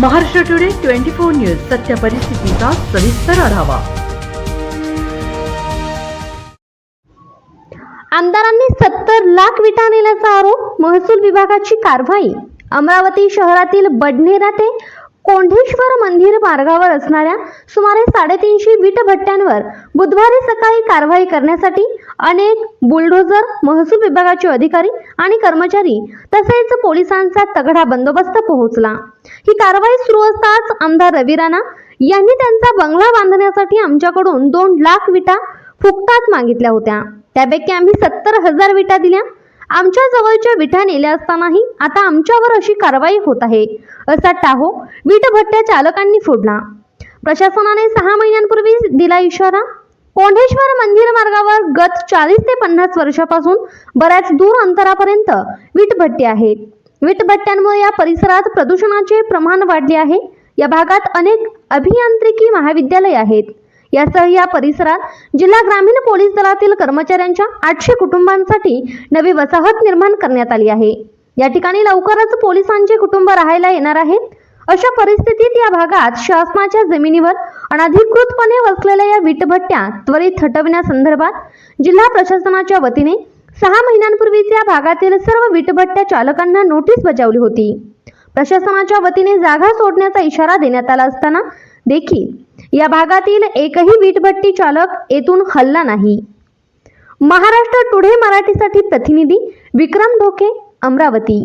Maharashtra today twenty four news सत्य परिस्थितीचा सविस्तर आढावा. आमदारांनी सत्तर लाख विटा नेल्याचा आरोप महसूल विभागाची कारवाई. अमरावती शहरातील बडनेरा ते कोंढेश्वर मंदिर मार्गावर असणाऱ्या सुमारे साडेतीनशे वीट भट्ट्यांवर बुधवारी सकाळी कारवाई करण्यासाठी अनेक बुलडोझर महसूल विभागाचे अधिकारी आणि कर्मचारी तसेच पोलिसांचा तगडा बंदोबस्त पोहोचला. ही कारवाई सुरू असताच आमदार रवी राणा यांनी त्यांचा बंगला बांधण्यासाठी आमच्याकडून दोन लाख विटा फुकटात मागितल्या होत्या. त्यापैकी आम्ही सत्तर हजार विटा दिल्या. आमच्या जवळच्या विटा नेल्या असतानाही आता आमच्यावर अशी कारवाई होत आहे असा टाहो वीट भट्ट्या चालकांनी फोडला. प्रशासनाने सहा महिन्यांपूर्वी दिला इशारा. कोंढेश्वर मंदिर मार्गावर गत चाळीस ते पन्नास वर्षापासून बऱ्याच दूर अंतरापर्यंत वीटभट्टी आहेत विटभट्ट्यांमुळे या परिसरात प्रदूषणाचे प्रमाण वाढले आहे. या भागात अनेक अभियांत्रिकी महाविद्यालय आहेत. यासह या परिसरात जिल्हा ग्रामीण पोलीस दलातील कर्मचाऱ्यांच्या आठशे कुटुंबांसाठी नवी वसाहत निर्माण करण्यात आली आहे. या ठिकाणी लवकरच पोलिसांचे कुटुंब राहायला येणार आहेत. अशा परिस्थितीत या भागात शासनाच्या जमिनीवर अनधिकृतपणे वसलेल्या या विटभट्ट्या त्वरित हटविण्यासंदर्भात जिल्हा प्रशासनाच्या वतीने सहा महिन्यांपूर्वीच या भागातील सर्व विटभट्ट्या चालकांना नोटीस बजावली होती. प्रशासनाच्या वतीने जागा सोडण्याचा इशारा देण्यात आला असताना देखील या भागातील एकही वीटभट्टी चालक येथून हल्ला नाही. महाराष्ट्र टुडे मराठीसाठी प्रतिनिधी विक्रम ढोके अमरावती.